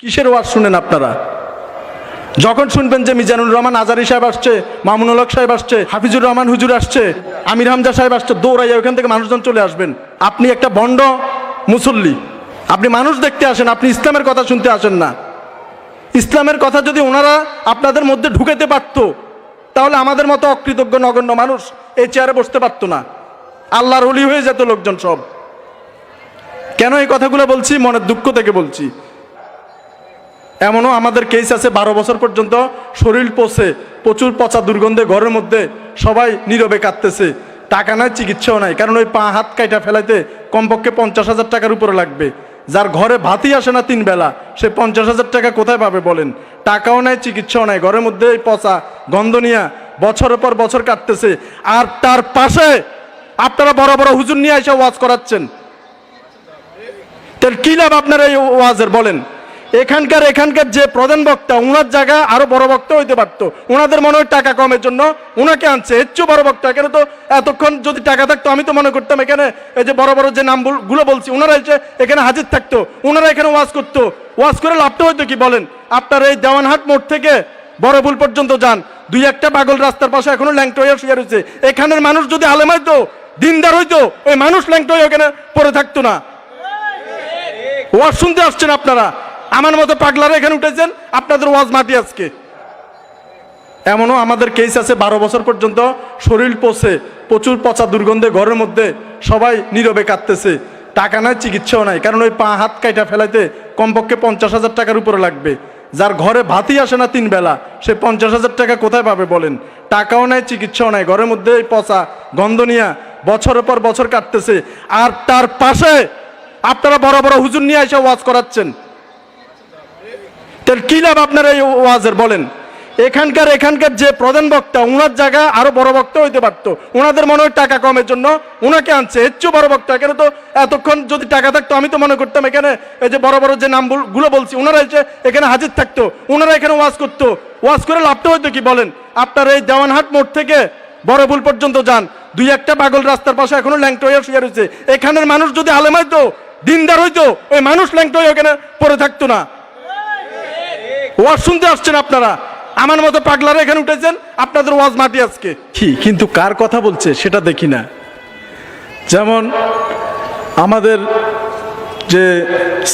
কিসের ওয়াজ শুনেন আপনারা? যখন শুনবেন যে মিজানুর রহমান আজারি সাহেব আসছে, মামুনুল হক সাহেব আসছে, হাফিজুর রহমান হুজুর আসছে, আমির হামজা সাহেব আসছে, দৌড়াইয়া ওখান থেকে মানুষজন চলে আসবেন। আপনি একটা বন্ড মুসল্লি। আপনি মানুষ দেখতে আসেন, আপনি ইসলামের কথা শুনতে আসেন না। ইসলামের কথা যদি ওনারা আপনাদের মধ্যে ঢুকেতে পারতো, তাহলে আমাদের মতো অকৃতজ্ঞ নগণ্য মানুষ এই চেয়ারে বসতে পারতো না। আল্লাহর অলি হয়ে যেত লোকজন সব। কেন এই কথাগুলো বলছি? মনের দুঃখ থেকে বলছি। এমনও আমাদের কেস আছে, বারো বছর পর্যন্ত শরীর পচে, প্রচুর পচা দুর্গন্ধে ঘরের মধ্যে সবাই নীরবে কাঁদতেছে। টাকা নাই, চিকিৎসাও নাই, কারণ ওই পা হাত কাইটা ফেলাইতে কমপক্ষে পঞ্চাশ হাজার টাকার উপরে লাগবে। যার ঘরে ভাতই আসে না তিন বেলা, সে পঞ্চাশ হাজার টাকা কোথায় পাবে বলেন? টাকাও নাই, চিকিৎসাও নাই, ঘরের মধ্যে এই পচা গন্ধ নিয়া বছরের পর বছর কাটতেছে আর তার পাশে আপনারা বড় বড় হুজুর নিয়ে এসে ওয়াজ করাচ্ছেন। তাহলে কি লাভ আপনার এই ওয়াজের, বলেন? এখানকার এখানকার যে প্রধান বক্তা ওনার জায়গা আরও বড় বক্তা হইতে পারতো। ওনাদের মনে হয় টাকা কমের জন্য। ওনাকে আনছে এর বড় বক্তা। এখানে তো এতক্ষণ যদি টাকা থাকতো, আমি তো মনে করতাম এখানে এই যে বড় বড় যে নামগুলো বলছি ওনারা এসে এখানে হাজির থাকতো। ওনারা এখানে ওয়াজ করতো। ওয়াজ করে লাভটা হইতো কি বলেন? আপনার এই দেওয়ানহাট মোড় থেকে বড়বুল পর্যন্ত যান। দুই একটা পাগল রাস্তার পাশে এখনও ল্যাংটো হয়ে শুয়ে রয়েছে। এখানের মানুষ যদি আলেম হইতো, দিনদার হইতো, ওই মানুষ ল্যাংটো হয়ে ওখানে পড়ে থাকতো না। ওয়াজ শুনতে আসছেন আপনারা। আমার মতো পাগলারা এখানে উঠেছেন? আপনাদের ওয়াজ মাটি আজকে। এমনও আমাদের কেস আছে, বারো বছর পর্যন্ত শরীর পচে, প্রচুর পচা দুর্গন্ধে ঘরের মধ্যে সবাই নীরবে কাঁদতেছে। টাকা নাই, চিকিৎসাও নাই। কারণ ওই পা হাত কাইটা ফেলাইতে কমপক্ষে পঞ্চাশ হাজার টাকার উপরে লাগবে। যার ঘরে ভাতই আসে না তিন বেলা, সে পঞ্চাশ হাজার টাকা কোথায় পাবে বলেন? টাকাও নাই, চিকিৎসাও নাই। ঘরের মধ্যে এই পচা গন্ধ নিয়া বছরের পর বছর কাটতেছে। আর তার পাশে আপনারা বড় বড় হুজুর নিয়ে এসে ওয়াজ করাচ্ছেন। তাহলে কি লাভ আপনার এই ওয়াজের? বলেন। এখানকার এখানকার যে প্রধান বক্তা ওনার জায়গা আরও বড় বক্তা হইতে পারতো। ওনাদের মনে হয় টাকা কমের জন্য। ওনাকে আনছে, এর বড় বক্তা। কেন তো এতক্ষণ যদি টাকা থাকতো, আমি তো মনে করতাম এখানে এই যে বড় বড় যে নামগুলো বলছি ওনারা এসে এখানে হাজির থাকতো। ওনারা এখানে ওয়াজ করতো। ওয়াজ করে লাভটা হইতো কি? বলেন। আপনার এই দেওয়ানহাট মোড় থেকে বড়বুল পর্যন্ত যান। দুই একটা পাগল রাস্তার পাশে এখনও ল্যাংটো শুয়ে রয়েছে এখানের মানুষ যদি আলেম হইতো, দিনদার হইতো, ওই মানুষ ল্যাংটো হয়ে ওখানে পড়ে থাকতো না। ওয়াজ শুনতে আসছেন আপনারা? আমার মতো পাগলারা এখানে উঠেছেন, আপনাদের ওয়াজ মাটি আজকে। কি, কিন্তু কার কথা বলছে সেটা দেখি না। যেমন আমাদের যে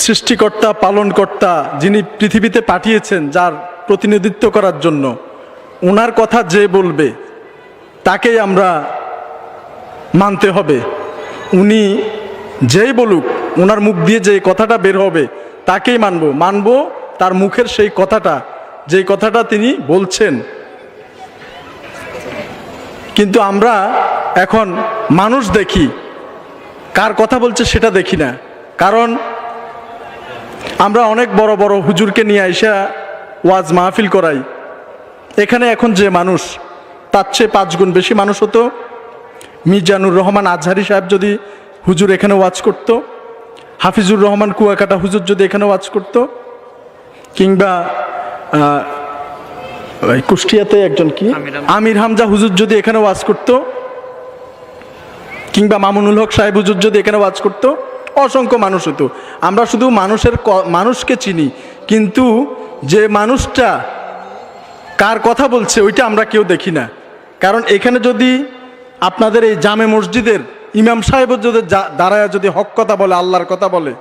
সৃষ্টিকর্তা, পালনকর্তা যিনি পৃথিবীতে পাঠিয়েছেন যার প্রতিনিধিত্ব করার জন্য ওনার কথা যে বলবে, তাকেই আমরা মানতে হবে। উনি যেই বলুক ওনার মুখ দিয়ে যে কথাটা বের হবে, তাকেই মানবো। মানবো তার মুখের সেই কথাটা, যেই কথাটা তিনি বলছেন। কিন্তু আমরা এখন মানুষ দেখি, কার কথা বলছে সেটা দেখি না। কারণ আমরা অনেক বড় বড় হুজুরকে নিয়ে আইসা ওয়াজ মাহফিল করাই। এখানে এখন যে মানুষ, তার চেয়ে পাঁচ গুণ বেশি মানুষ হতো। মিজানুর রহমান আজহারি সাহেব যদি হুজুর এখানে ওয়াজ করত, হাফিজুর রহমান কুয়াকাটা হুজুর যদি এখানে ওয়াজ করত কিংবা কুষ্টিয়াতে একজন কি? আমির হামজা। হুজুর যদি এখানে ওয়াজ করত কিংবা মামুনুল হক সাহেব হুজুর যদি এখানে ওয়াজ করত অসংখ্য মানুষ হতো। আমরা শুধু মানুষের মানুষকে চিনি কিন্তু যে মানুষটা কার কথা বলছে ওইটা আমরা কেউ দেখি না। কারণ এখানে যদি আপনাদের এই জামে মসজিদের ইমাম সাহেব যদি দাঁড়ায় যদি হক কথা বলে আল্লাহর কথা বলে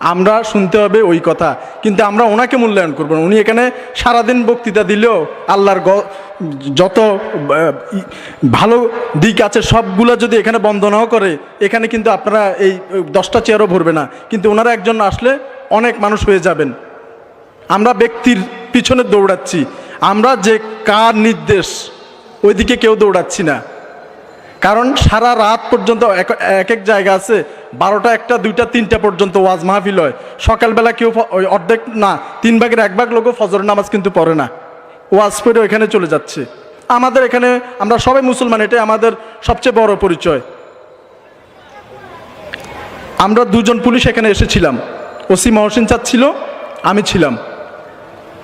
আমরা শুনতে হবে ওই কথা, কিন্তু আমরা ওনাকে মূল্যায়ন করব না। উনি এখানে সারাদিন বক্তৃতা দিলেও আল্লাহর যত ভালো দিক আছে সবগুলো যদি এখানে বন্দনাও করে, এখানে কিন্তু আপনারা এই দশটা চেয়ারও ভরবে না। কিন্তু ওনারা একজন আসলে অনেক মানুষ হয়ে যাবেন। আমরা ব্যক্তির পিছনে দৌড়াচ্ছি। আমরা যে কার নির্দেশ, ওইদিকে কেউ দৌড়াচ্ছি না। কারণ সারা রাত পর্যন্ত এক এক জায়গা আছে বারোটা একটা, দুইটা, তিনটা পর্যন্ত ওয়াজ মাহফিল হয়। সকালবেলা কেউ ওই অর্ধেক, না, তিন ভাগের এক ভাগ লোকও ফজর নামাজ কিন্তু পড়ে না। ওয়াজ পড়ে ওইখানে চলে যাচ্ছে। আমাদের এখানে আমরা সবাই মুসলমান, এটাই আমাদের সবচেয়ে বড় পরিচয়। আমরা দুজন পুলিশ এখানে এসেছিলাম। ওসি মহসিন চাঁদ ছিল, আমি ছিলাম।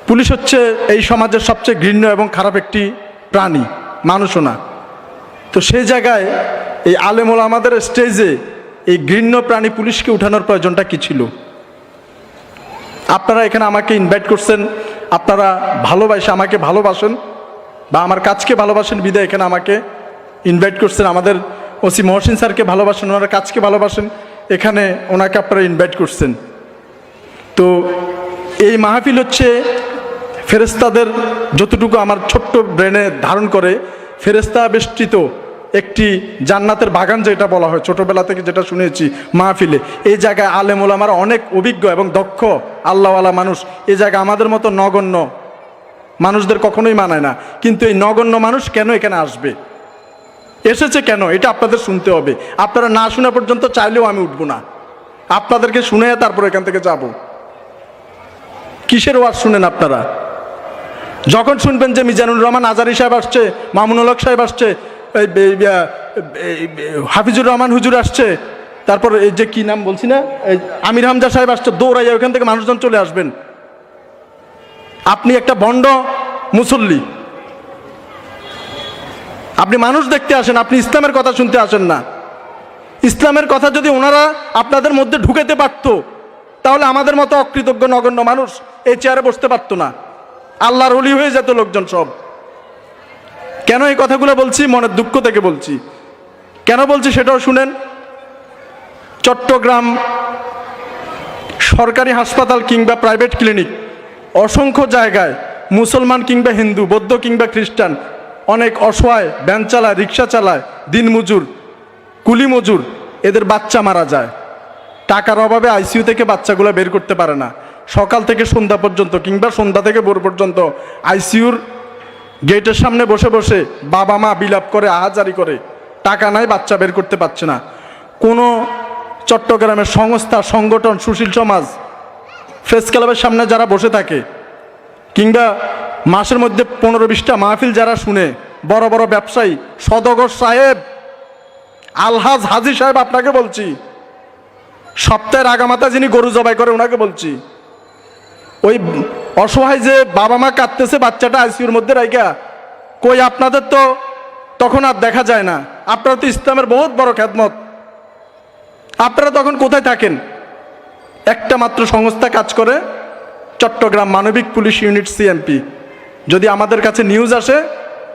পুলিশ হচ্ছে এই সমাজের সবচেয়ে ঘৃণ্য এবং খারাপ একটি প্রাণী, মানুষও না। তো সেই জায়গায় এই আলেমোলা আমাদের স্টেজে এই ঘৃণ্য প্রাণী পুলিশকে উঠানোর প্রয়োজনটা কি ছিল? আপনারা এখানে আমাকে ইনভাইট করছেন, আপনারা ভালোবাসে আমাকে ভালোবাসেন বা আমার কাজকে ভালোবাসেন, বিদায় এখানে আমাকে ইনভাইট করছেন, আমাদের ওসি মহসিন স্যারকে ভালোবাসেন, ওনারা কাজকে ভালোবাসেন, এখানে ওনাকে আপনারা ইনভাইট করছেন। তো এই মাহফিল হচ্ছে ফেরেস্তাদের যতটুকু আমার ছোট্ট ব্রেনে ধারণ করে ফেরেস্তা বেষ্টিত একটি জান্নাতের বাগান যেটা বলা হয়, ছোটবেলা থেকে যেটা শুনেছি মাহফিলে। এই জায়গায় আলেমুল আমার অনেক অভিজ্ঞ এবং দক্ষ আল্লাহওয়ালা মানুষ। এই জায়গা আমাদের মতো নগণ্য মানুষদের কখনোই মানায় না। কিন্তু এই নগণ্য মানুষ কেন এখানে আসবে? এসেছে কেন? এটা আপনাদের শুনতে হবে। আপনারা না শোনা পর্যন্ত চাইলেও আমি উঠবো না। আপনাদেরকে শুনে তারপর এখান থেকে যাব। কিসের ওয়াজ শুনেন আপনারা? যখন শুনবেন যে মিজানুর রহমান আজারি সাহেব আসছে, মামুনুল হক সাহেব আসছে হাফিজুর রহমান হুজুর আসছে। তারপর এই যে কি নাম বলছি না? আমির হামজা সাহেব আসছে, দৌড়াইয়া ওখান থেকে মানুষজন চলে আসবেন। আপনি একটা বন্ড মুসল্লি। আপনি মানুষ দেখতে আসেন, আপনি ইসলামের কথা শুনতে আসেন না। ইসলামের কথা যদি ওনারা আপনাদের মধ্যে ঢুকেতে পারতো, তাহলে আমাদের মতো অকৃতজ্ঞ, নগণ্য মানুষ এই চেয়ারে বসতে পারতো না। আল্লাহর অলি হয়ে যেত লোকজন সব। কেন এই কথাগুলো বলছি? মনের দুঃখ থেকে বলছি। কেন বলছি সেটাও শুনেন। চট্টগ্রাম সরকারি হাসপাতাল কিংবা প্রাইভেট ক্লিনিক, অসংখ্য জায়গায় মুসলমান কিংবা হিন্দু, বৌদ্ধ কিংবা খ্রিস্টান, অনেক অসহায়, ভ্যান চালায়, রিক্সা চালায়, দিনমজুর কুলি মজুর এদের বাচ্চা মারা যায়। টাকার অভাবে আইসিইউ থেকে বাচ্চাগুলো বের করতে পারে না। সকাল থেকে সন্ধ্যা পর্যন্ত কিংবা সন্ধ্যা থেকে ভোর পর্যন্ত আইসিইউর গেটের সামনে বসে বসে বাবা মা বিলাপ করে, আহাজারি করে, টাকা নাই, বাচ্চা বের করতে পারছে না। কোনো চট্টগ্রামের সংস্থা, সংগঠন, সুশীল সমাজ, ফেস ক্লাবের সামনে যারা বসে থাকে, কিংবা মাসের মধ্যে পনেরো বিশটা মাহফিল যারা শুনে, বড় বড় ব্যবসায়ী, সদগর সাহেব, আলহাজ হাজি সাহেব আপনাকে বলছি, সপ্তাহের আগামাতা যিনি গরু জবাই করে ওনাকে বলছি ওই অসহায় যে বাবা মা কাঁদতেছে বাচ্চাটা আইসিউর মধ্যে রাইকা কই আপনাদের তো তখন আর দেখা যায় না। আপনারা তো ইসলামের বহুত বড় খ্যাতমত। আপনারা তখন কোথায় থাকেন? একটা মাত্র সংস্থা কাজ করে, চট্টগ্রাম মানবিক পুলিশ ইউনিট সিএমপি। যদি আমাদের কাছে নিউজ আসে,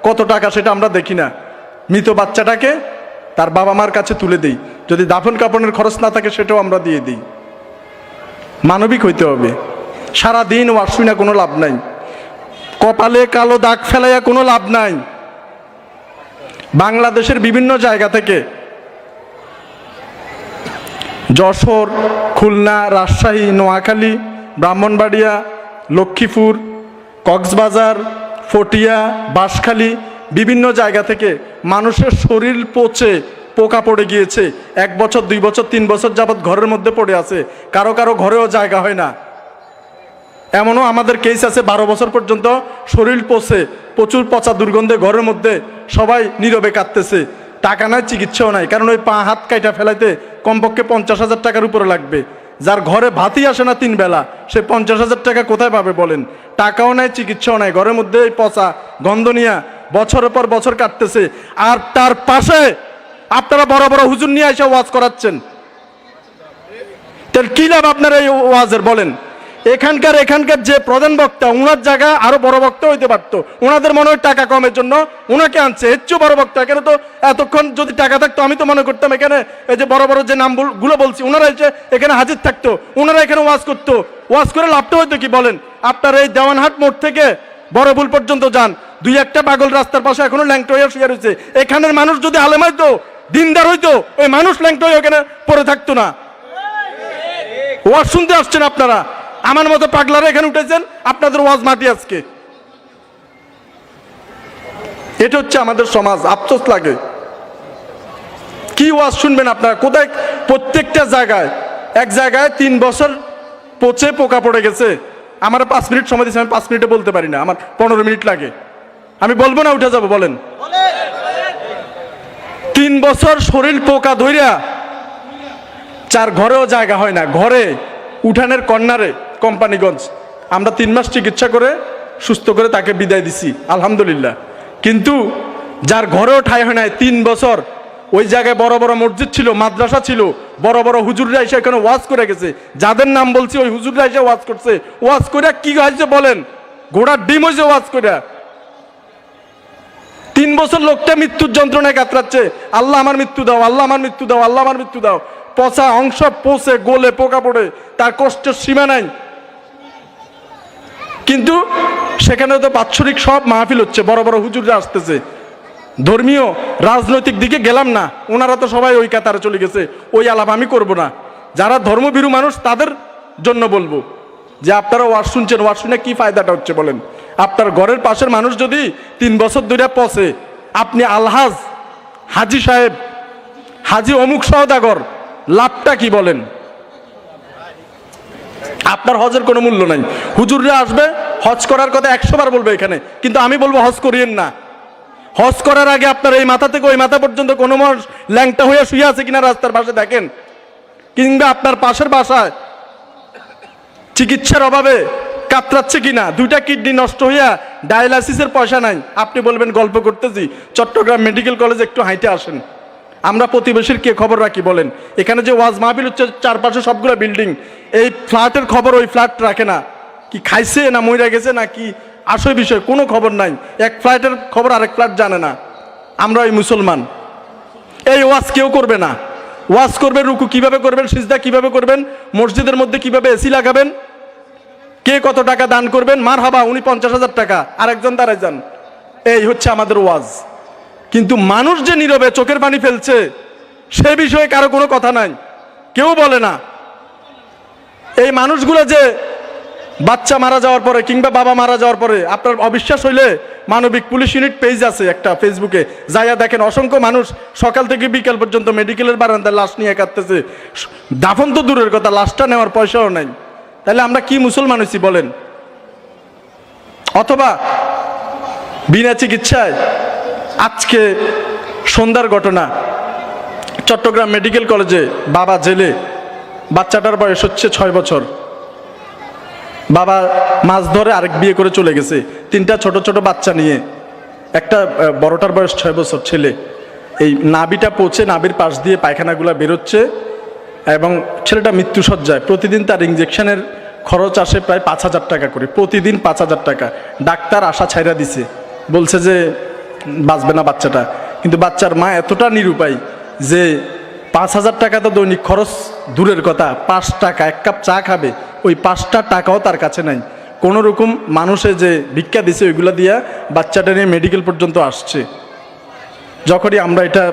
কত টাকা সেটা আমরা দেখি না। মৃত বাচ্চাটাকে তার বাবা মার কাছে তুলে দিই। যদি দাফন কাপনের খরচ না থাকে, সেটাও আমরা দিয়ে দিই। মানবিক হইতে হবে। সারা দিন ওয়াশুই না কোনো লাভ নাই। কপালে কালো দাগ ফেলাইয়া কোনো লাভ নাই। বাংলাদেশের বিভিন্ন জায়গা থেকে যশোর, খুলনা, রাজশাহী, নোয়াখালী, ব্রাহ্মণবাড়িয়া, লক্ষ্মীপুর, কক্সবাজার, ফটিয়া, বাঁশখালী বিভিন্ন জায়গা থেকে মানুষের শরীর পচে, পোকা পড়ে গিয়েছে। এক বছর, দুই বছর, তিন বছর যাবৎ ঘরের মধ্যে পড়ে আছে। কারও কারও ঘরেও জায়গা হয় না। এমনও আমাদের কেস আছে, বারো বছর পর্যন্ত শরীর পচে, প্রচুর পচা দুর্গন্ধে ঘরের মধ্যে সবাই নীরবে কাঁদতেছে। টাকা নাই, চিকিৎসাও নাই, কারণ ওই পা হাত কাইটা ফেলাইতে কমপক্ষে পঞ্চাশ হাজার টাকার উপরে লাগবে। যার ঘরে ভাতই আসে না তিন বেলা, সে পঞ্চাশ হাজার টাকা কোথায় পাবে বলেন? টাকাও নাই, চিকিৎসাও নাই, ঘরের মধ্যে এই পচা গন্ধ নিয়া বছরের পর বছর কাটতেছে। আর তার পাশে আপনারা বড় বড় হুজুর নিয়ে এসে ওয়াজ করাচ্ছেন। তাহলে কি লাভ আপনার এই ওয়াজের, বলেন? এখানকার এখানকার যে প্রধান বক্তা ওনার জায়গা আরও বড় বক্তা হইতে পারতো। ওনাদের মনে হয় টাকা কমের জন্য। ওনাকে আনছে এর চেয়েও বড় বক্তা। এখানে তো এতক্ষণ যদি টাকা থাকতো, আমি তো মনে করতাম এখানে এই যে বড় বড় যে নামগুলো বলছি ওনারা এসে এখানে হাজির থাকতো ওনারা এখানে ওয়াজ করতো। ওয়াজ করে লাভটা হইতো কি বলেন? আপনার এই দেওয়ানহাট মোড় থেকে বড় ভুল পর্যন্ত যান। দুই একটা পাগল রাস্তার পাশে এখনও ল্যাংটো হয়ে শুয়ে রয়েছে। এখানের মানুষ যদি আলেম হইতো, দিনদার হইতো, ওই মানুষ ল্যাংটো হয়ে ওখানে পড়ে থাকতো না। ওয়াজ শুনতে আসছেন আপনারা। আমার মতো পাগলারা এখানে উঠেছেন, আপনাদের ওয়াজ মাটি আজকে। এটা হচ্ছে আমাদের সমাজ, আফসোস লাগে। কি ওয়াজ শুনবেন আপনারা? কোথায়, প্রত্যেকটা জায়গায়, এক জায়গায় তিন বছর পচে পোকা পড়ে গেছে। আমার পাঁচ মিনিট সময় দিচ্ছে আমি পাঁচ মিনিটে বলতে পারি না, আমার পনেরো মিনিট লাগে। আমি বলব না, উঠে যাব, বলেন। তিন বছর শরীর পোকা ধইরা, চার ঘরেও জায়গা হয় না, ঘরে, উঠানের কর্নারে। কোম্পানিগঞ্জ। আমরা তিন মাস চিকিৎসা করে সুস্থ করে তাকে বিদায় দিছি, আলহামদুলিল্লাহ। কিন্তু যার ঘরেও ঠাই হয় নাই, তিন বছর ওই জায়গায় বড় বড় মসজিদ ছিল, মাদ্রাসা ছিল, বড় বড় হুজুররা এসে এখানে ওয়াজ করে গেছে। যাদের নাম বলছি ওই হুজুররা এসে ওয়াজ করছে। ওয়াজ করে কি হয়েছে বলেন? ঘোড়ার ডিম হয়েছে ওয়াজ করে তিন বছর লোকটা মৃত্যুর যন্ত্রণায় কাতরাচ্ছে, আল্লাহ আমার মৃত্যু দাও, আল্লাহ আমার মৃত্যু দাও, আল্লাহ আমার মৃত্যু দাও। পচা অংশ পচে, গোলে, পোকা পড়ে, তার কষ্টের সীমা নাই। কিন্তু সেখানে তো বাৎসরিক সব মাহফিল হচ্ছে, বড় বড় হুজুররা আসতেছে। ধর্মীয়, রাজনৈতিক দিকে গেলাম না, ওনারা তো সবাই ওই কাতারে চলে গেছে, ওই আলাপ আমি করব না। যারা ধর্মভীরু মানুষ, তাদের জন্য বলব যে আপনারা ওয়াজ শুনছেন, ওয়াজ শুনে কি ফায়দাটা হচ্ছে বলেন? আপনার ঘরের পাশের মানুষ যদি তিন বছর ধরে পচে আপনি আলহাজ হাজি সাহেব, হাজি অমুক সওদাগর, লাভটা কি বলেন? আপনার হজের কোনো মূল্য নাই। হুজুররা আসবে, হজ করার কথা একশো বার বলবে এখানে, কিন্তু আমি বলব হজ করিয়েন না। হজ করার আগে আপনার এই মাথা থেকে ওই মাথা পর্যন্ত কোনো মানুষ ল্যাংটা হয়ে শুয়ে আছে কিনা রাস্তার পাশে দেখেন। কিংবা আপনার পাশের বাসায় চিকিৎসার অভাবে কাতরাচ্ছে কিনা, দুইটা কিডনি নষ্ট হইয়া ডায়ালাসিসের পয়সা নাই। আপনি বলবেন, গল্প করতেছি, চট্টগ্রাম মেডিকেল কলেজ একটু হাইটে আসেন। আমরা প্রতিবেশীর কে খবর রাখি বলেন? এখানে যে ওয়াজ মাহফিল হচ্ছে, চারপাশে সবগুলো বিল্ডিং এই ফ্ল্যাটের খবর ওই ফ্ল্যাট রাখে না। কি খাইছে না মইরা গেছে না কি? আসল বিষয়, কোনো খবর নাই। এক ফ্ল্যাটের খবর আরেক ফ্ল্যাট জানে না। আমরা ওই মুসলমান। এই ওয়াজ কেউ করবে না। ওয়াজ করবেন রুকু কীভাবে করবেন, সিজদা কীভাবে করবেন, মসজিদের মধ্যে কীভাবে এসি লাগাবেন, কে কত টাকা দান করবেন মার হাবা উনি পঞ্চাশ হাজার টাকা, আরেকজন দাঁড়ায় যান। এই হচ্ছে আমাদের ওয়াজ। কিন্তু মানুষ যে নীরবে চোখের পানি ফেলছে, সে বিষয়ে কারও কোনো কথা নাই। কেউ বলে না। এই মানুষগুলো যে বাচ্চা মারা যাওয়ার পরে কিংবা বাবা মারা যাওয়ার পরে, আপনার অবিশ্বাস হইলে মানবিক পুলিশ ইউনিট পেজ আছে একটা ফেসবুকে, যাইয়া দেখেন অসংখ্য মানুষ সকাল থেকে বিকাল পর্যন্ত মেডিকেলের বারান্দায় লাশ নিয়ে কাটতেছে দাফন তো দূরের কথা, লাশটা নেওয়ার পয়সাও নাই। তাহলে আমরা কি মুসলমান হয়েছি বলেন? অথবা বিনা চিকিৎসায় আজকে সন্ধ্যার ঘটনা। চট্টগ্রাম মেডিকেল কলেজে বাবা জেলে, বাচ্চাটার বয়স হচ্ছে ছয় বছর। বাবা মাছ ধরে আরেক বিয়ে করে চলে গেছে, তিনটা ছোট ছোট বাচ্চা নিয়ে। একটা বড়টার বয়স ছয় বছর ছেলে। এই নাবিটা পৌঁছে নাবির পাশ দিয়ে পায়খানাগুলো বেরোচ্ছে এবং ছেলেটা মৃত্যুসজ্জায়। প্রতিদিন তার ইঞ্জেকশনের খরচ আসে প্রায় পাঁচ হাজার টাকা করে। প্রতিদিন পাঁচ হাজার টাকা। ডাক্তার আশা ছাইরা দিছে। বলছে যে বাঁচবে না বাচ্চাটা। কিন্তু বাচ্চার মা এতটা নিরুপায় যে পাঁচ হাজার টাকা তো দৈনিক খরচ দূরের কথা, পাঁচ টাকা, এক কাপ চা খাবে, ওই পাঁচটা টাকাও তার কাছে নাই। কোনো রকম মানুষে যে ভিক্ষা দিছে ওইগুলা দিয়া বাচ্চাটা নিয়ে মেডিকেল পর্যন্ত আসছে। যখনই আমরা এটা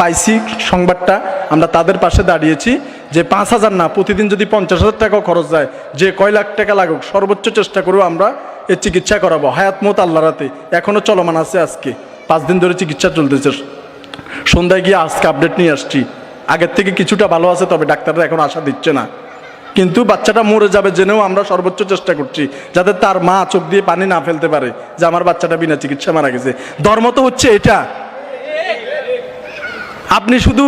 পাইছি সংবাদটা, আমরা তাদের পাশে দাঁড়িয়েছি যে পাঁচ হাজার না, প্রতিদিন যদি পঞ্চাশ হাজার টাকাও খরচ যায়, যে কয় লাখ টাকা লাগুক, সর্বোচ্চ চেষ্টা করব আমরা এর চিকিৎসা করাবো। হায়াত মত আল্লাহ রাতে এখনও চলমান আছে আজকে। পাঁচ দিন ধরে চিকিৎসা চলতেছে। সন্ধ্যায় গিয়ে আজকে আপডেট নিয়ে আসছি। আগের থেকে কিছুটা ভালো আছে, তবে ডাক্তাররা এখন আশা দিচ্ছে না। কিন্তু বাচ্চাটা মরে যাবে জেনেও আমরা সর্বোচ্চ চেষ্টা করছি, যাতে তার মা চোখ দিয়ে পানি না ফেলতে পারে, যে আমার বাচ্চাটা বিনা চিকিৎসা মারা গেছে। ধর্ম তো হচ্ছে এটা। আপনি শুধু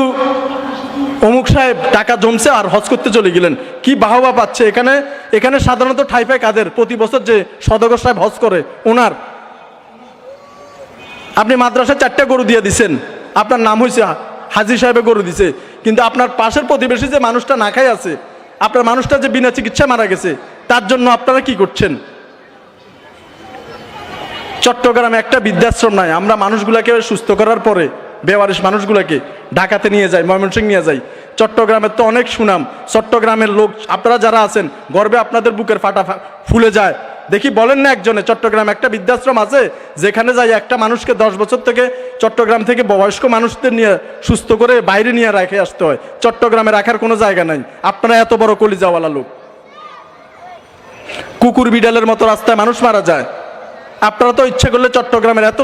অমুক সাহেব টাকা জমছে আর হজ করতে চলে গেলেন। কি বাহবা পাচ্ছে? এখানে এখানে সাধারণত ঠাই পায় কাদের? প্রতি বছর যে সদগর সাহেব হজ করে, ওনার। আপনি মাদ্রাসায় চারটা গরু দিয়ে দিছেন। আপনার নাম হয়েছে হাজি সাহেবে গরু দিছে। কিন্তু আপনার পাশের প্রতিবেশী যে মানুষটা না খাই আছে, আপনার মানুষটা যে বিনা চিকিৎসা মারা গেছে, তার জন্য আপনারা কি করছেন? চট্টগ্রামে একটা বৃদ্ধাশ্রম নাই। আমরা মানুষগুলোকে সুস্থ করার পরে বেওয়ারিশ মানুষগুলোকে ঢাকাতে নিয়ে যাই ময়মনসিংহ নিয়ে যাই চট্টগ্রামের তো অনেক সুনাম। চট্টগ্রামের লোক, আপনারা যারা আছেন, গর্বে আপনাদের বুকের ফাটা ফুলে যায়। দেখি বলেন না একজনে, চট্টগ্রাম একটা বৃদ্ধাশ্রম আছে, যেখানে যাই একটা মানুষকে দশ বছর থেকে চট্টগ্রাম থেকে বয়স্ক মানুষদের নিয়ে সুস্থ করে বাইরে নিয়ে রেখে আসতে হয়। চট্টগ্রামে রাখার কোনো জায়গা নাই। আপনারা এত বড় কলিজাওয়ালা লোক। কুকুর বিড়ালের মতো রাস্তায় মানুষ মারা যায়। আপনারা তো ইচ্ছে করলে চট্টগ্রামের এত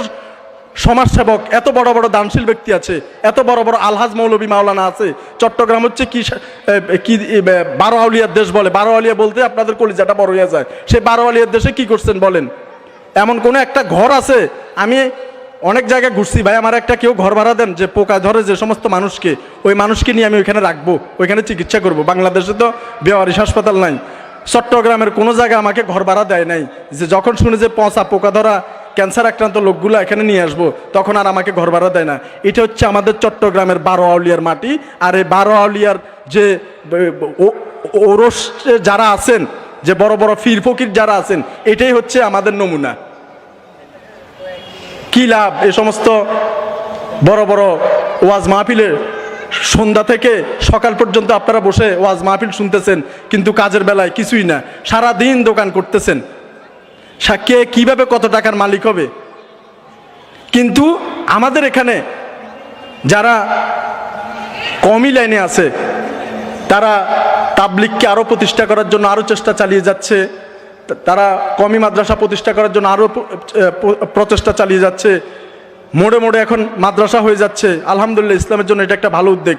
সমাজসেবক, এত বড় বড় দানশীল ব্যক্তি আছে, এত বড় বড় আলহাজ মৌলবী মাওলানা আছে, চট্টগ্রাম হচ্ছে কি কি বারো আউলিয়ার দেশ বলে। বারো আউলিয়া বলতে আপনাদের কলিজাটা বড় হয়ে যায়। সে বারো আউলিয়ার দেশে কি করছেন বলেন? এমন কোনো একটা ঘর আছে, আমি অনেক জায়গায় ঘুরছি, ভাই, আমার একটা কেউ ঘর ভাড়া দেন, যে পোকা ধরে যে সমস্ত মানুষকে, ওই মানুষকে নিয়ে আমি ওইখানে রাখব, ওইখানে চিকিৎসা করব। বাংলাদেশে তো বেওয়ারিশ হাসপাতাল নাই। চট্টগ্রামের কোনো জায়গায় আমাকে ঘর ভাড়া দেয় নাই, যে যখন শুনে যে পচা পোকা ধরা ক্যান্সার আক্রান্ত লোকগুলো এখানে নিয়ে আসব, তখন আর আমাকে ঘর ভাড়া দেয় না। এটা হচ্ছে আমাদের চট্টগ্রামের বারো আউলিয়ার মাটি, আর এই বারো আউলিয়ার যে ওরস যারা আছেন, যে বড় বড় ফির ফকির যারা আছেন, এটাই হচ্ছে আমাদের নমুনা। কি লাভ এ সমস্ত বড় বড় ওয়াজ মাহফিলের সন্ধ্যা থেকে সকাল পর্যন্ত আপনারা বসে ওয়াজ মাহফিল শুনতেছেন, কিন্তু কাজের বেলায় কিছুই না। সারা দিন দোকান করতেছেন। কে কীভাবে কত টাকার মালিক হবে? কিন্তু আমাদের এখানে যারা কমই লাইনে আছে, তারা তাবলিককে আরও প্রতিষ্ঠা করার জন্য আরও চেষ্টা চালিয়ে যাচ্ছে, তারা কমি মাদ্রাসা প্রতিষ্ঠা করার জন্য আরও প্রচেষ্টা চালিয়ে যাচ্ছে, মোড়ে মোড়ে এখন মাদ্রাসা হয়ে যাচ্ছে। আলহামদুলিল্লাহ, ইসলামের জন্য এটা একটা ভালো উদ্যোগ।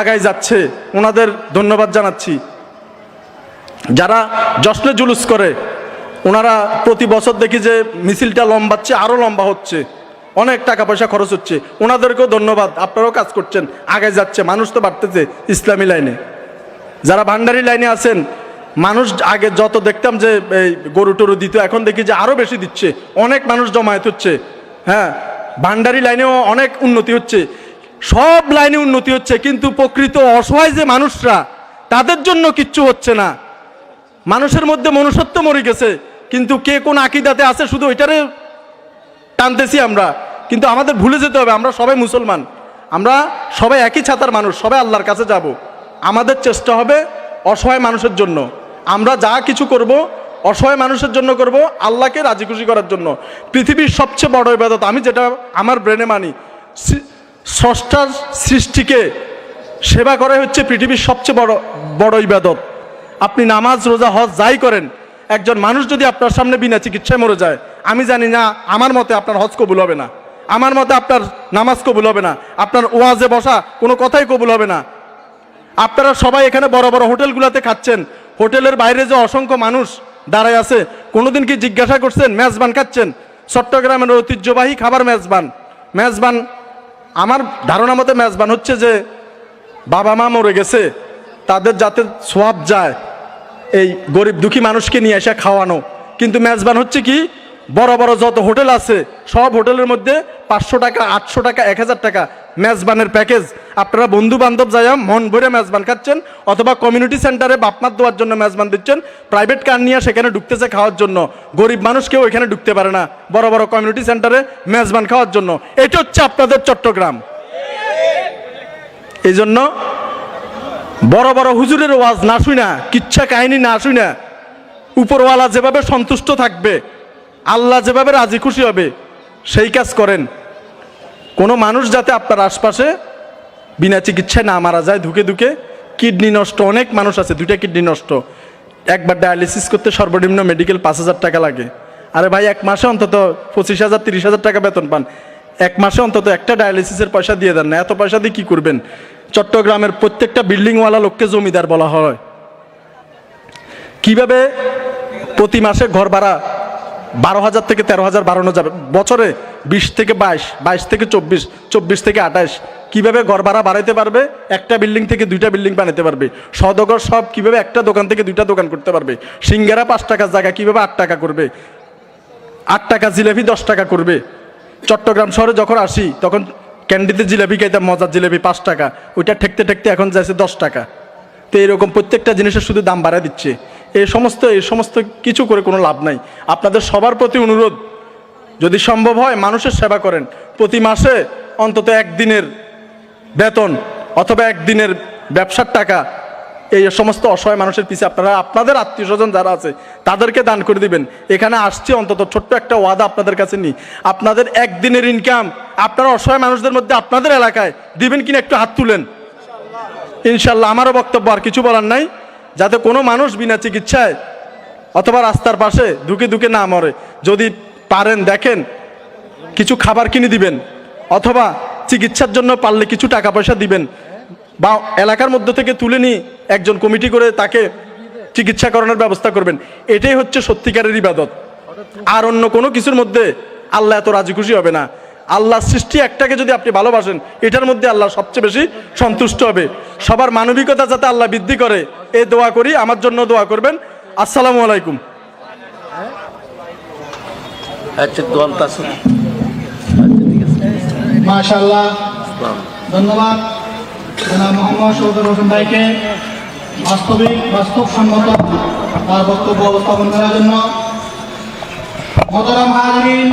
আগায় যাচ্ছে। ওনাদের ধন্যবাদ জানাচ্ছি। যারা জশ্নে জুলুস করে ওনারা প্রতি বছর দেখি যে মিছিলটা লম্বাচ্ছে আরও লম্বা হচ্ছে। অনেক টাকা পয়সা খরচ হচ্ছে। ওনাদেরকেও ধন্যবাদ, আপনারাও কাজ করছেন, আগে যাচ্ছে, মানুষ তো বাড়তেছে ইসলামী লাইনে। যারা ভান্ডারি লাইনে আছেন, মানুষ আগে যত দেখতাম যে এই গরু টরু দিত, এখন দেখি যে আরও বেশি দিচ্ছে। অনেক মানুষ জমায়েত হচ্ছে। হ্যাঁ ভান্ডারি লাইনেও অনেক উন্নতি হচ্ছে। সব লাইনে উন্নতি হচ্ছে, কিন্তু প্রকৃত অসহায় যে মানুষরা, তাদের জন্য কিচ্ছু হচ্ছে না। মানুষের মধ্যে মনুষ্যত্ব মরে গেছে। কিন্তু কে কোন আকিদাতে আছে শুধু ওইটারে টানতেছি আমরা। কিন্তু আমাদের ভুলে যেতে হবে, আমরা সবাই মুসলমান। আমরা সবাই একই ছাতার মানুষ, সবাই আল্লাহর কাছে যাব। আমাদের চেষ্টা হবে অসহায় মানুষের জন্য। আমরা যা কিছু করব, অসহায় মানুষের জন্য করব, আল্লাহকে রাজি খুশি করার জন্য। পৃথিবীর সবচেয়ে বড় ইবাদত, আমি যেটা আমার ব্রেনে মানি স্রষ্টার সৃষ্টিকে সেবা করাই হচ্ছে পৃথিবীর সবচেয়ে বড় বড় ইবাদত। আপনি নামাজ, রোজা, হজ যাই করেন একজন মানুষ যদি আপনার সামনে বিনা চিকিৎসায় মরে যায়, আমি জানি না, আমার মতে আপনার হজ কবুল হবে না। আমার মতে আপনার নামাজ কবুল হবে না। আপনার ওয়াজে বসা কোনো কথাই কবুল হবে না। আপনারা সবাই এখানে বড় বড় হোটেলগুলোতে খাচ্ছেন। হোটেলের বাইরে যে অসংখ্য মানুষ দাঁড়ায় আছে, কোনোদিন কি জিজ্ঞাসা করছেন, মেজবান খাচ্ছেন? চট্টগ্রামের ঐতিহ্যবাহী খাবার মেজবান। মেজবান, আমার ধারণা মতে মেজবান হচ্ছে যে বাবা মা মরে গেছে, তাদের যাতে সোয়াব যায় এই গরিব দুঃখী মানুষকে নিয়ে এসে খাওয়ানো। কিন্তু মেজবান হচ্ছে কি, বড় বড় যত হোটেল আছে, সব হোটেলের মধ্যে পাঁচশো টাকা, আটশো টাকা, এক হাজার টাকা মেজবানের প্যাকেজ। আপনারা বন্ধু বান্ধব যায় মন ভরে মেজবান খাচ্ছেন অথবা কমিউনিটি সেন্টারে বাপমার দেওয়ার জন্য মেজবান দিচ্ছেন প্রাইভেট কার নিয়ে সেখানে ঢুকতেছে খাওয়ার জন্য। গরিব মানুষ কেউ এখানে ঢুকতে পারে না, বড় বড় কমিউনিটি সেন্টারে মেজবান খাওয়ার জন্য। এটা হচ্ছে আপনাদের চট্টগ্রাম। এই জন্য বড় বড় হুজুরের ওয়াজ না শুই না কিচ্ছা কাহিনী না শুই না উপরওয়ালা যেভাবে সন্তুষ্ট থাকবে, আল্লাহ যেভাবে রাজি খুশি হবে, সেই কাজ করেন। কোনো মানুষ যাতে আপনার আশপাশে বিনা চিকিৎসায় না মারা যায়, ধুকে ধুকে, কিডনি নষ্ট, অনেক মানুষ আছে, দুইটা কিডনি নষ্ট। একবার ডায়ালিসিস করতে সর্বনিম্ন মেডিকেল পাঁচ হাজার টাকা লাগে। আরে ভাই, এক মাসে অন্তত পঁচিশ হাজার, তিরিশ হাজার টাকা বেতন পান। এক মাসে অন্তত একটা ডায়ালিসিসের পয়সা দিয়ে দেন না, এত পয়সা দিয়ে কী করবেন? চট্টগ্রামের প্রত্যেকটা বিল্ডিংওয়ালা লোককে জমিদার বলা হয়। কীভাবে প্রতি মাসে ঘর ভাড়া বারো হাজার থেকে তেরো হাজার বাড়ানো যাবে? বছরে বিশ থেকে বাইশ বাইশ থেকে চব্বিশ চব্বিশ থেকে আঠাশ। কীভাবে ঘর ভাড়া বাড়াইতে পারবে? একটা বিল্ডিং থেকে দুইটা বিল্ডিং বানাতে পারবে। সদগর সব কীভাবে একটা দোকান থেকে দুইটা দোকান করতে পারবে? সিঙ্গারা পাঁচ টাকার জায়গা কীভাবে আট টাকা করবে? আট টাকা জিলেপি দশ টাকা করবে। চট্টগ্রাম শহরে যখন আসি, তখন ক্যান্ডিতে জিলেপি খাইতাম, মজার জিলেপি পাঁচ টাকা। ওইটা ঠেকতে ঠেকতে এখন যাচ্ছে দশ টাকা। তো এরকম প্রত্যেকটা জিনিসের শুধু দাম বাড়ায় দিচ্ছে। এই সমস্ত এই সমস্ত কিছু করে কোনো লাভ নাই। আপনাদের সবার প্রতি অনুরোধ, যদি সম্ভব হয় মানুষের সেবা করেন। প্রতি মাসে অন্তত একদিনের বেতন অথবা একদিনের ব্যবসার টাকা এই সমস্ত অসহায় মানুষের পিছিয়ে আপনারা, আপনাদের আত্মীয় স্বজন যারা আছে, তাদেরকে দান করে দিবেন। এখানে আসছি অন্তত ছোট্ট একটা ওয়াদা আপনাদের কাছে নিই। আপনাদের একদিনের ইনকাম আপনারা অসহায় মানুষদের মধ্যে আপনাদের এলাকায় দিবেন কিনা একটু হাত তুলেন। ইনশাল্লাহ আমারও বক্তব্য আর কিছু বলার নাই। যাতে কোনো মানুষ বিনা চিকিৎসায় অথবা রাস্তার পাশে ধুকে ধুকে না মরে। যদি পারেন, দেখেন, কিছু খাবার কিনে দিবেন। অথবা চিকিৎসার জন্য পারলে কিছু টাকা পয়সা দিবেন। বা এলাকার মধ্যে থেকে তুলে নিয়ে একজন কমিটি করে তাকে চিকিৎসা করানোর ব্যবস্থা করবেন। এটাই হচ্ছে সত্যিকারের ইবাদত। আর অন্য কোনো কিছুর মধ্যে আল্লাহ এত রাজি খুশি হবে না। আল্লাহ সৃষ্টি একটাকে যদি আপনি ভালোবাসেন এটার মধ্যে আল্লাহ সবচেয়ে বেশি সন্তুষ্ট হবে। সবার মানবিকতা যাতে আল্লাহ বৃদ্ধি করে এ দোয়া করি। আমার জন্য দোয়া করবেন। আসসালামু আলাইকুম। আচ্ছা মাশাল্লাহ ধন্যবাদ। জনাব মোহাম্মদ ভাইকে বাস্তবিক বাস্তবসম্মত তার বক্তব্য উপস্থাপন করার জন্য মতরাম হাজরিন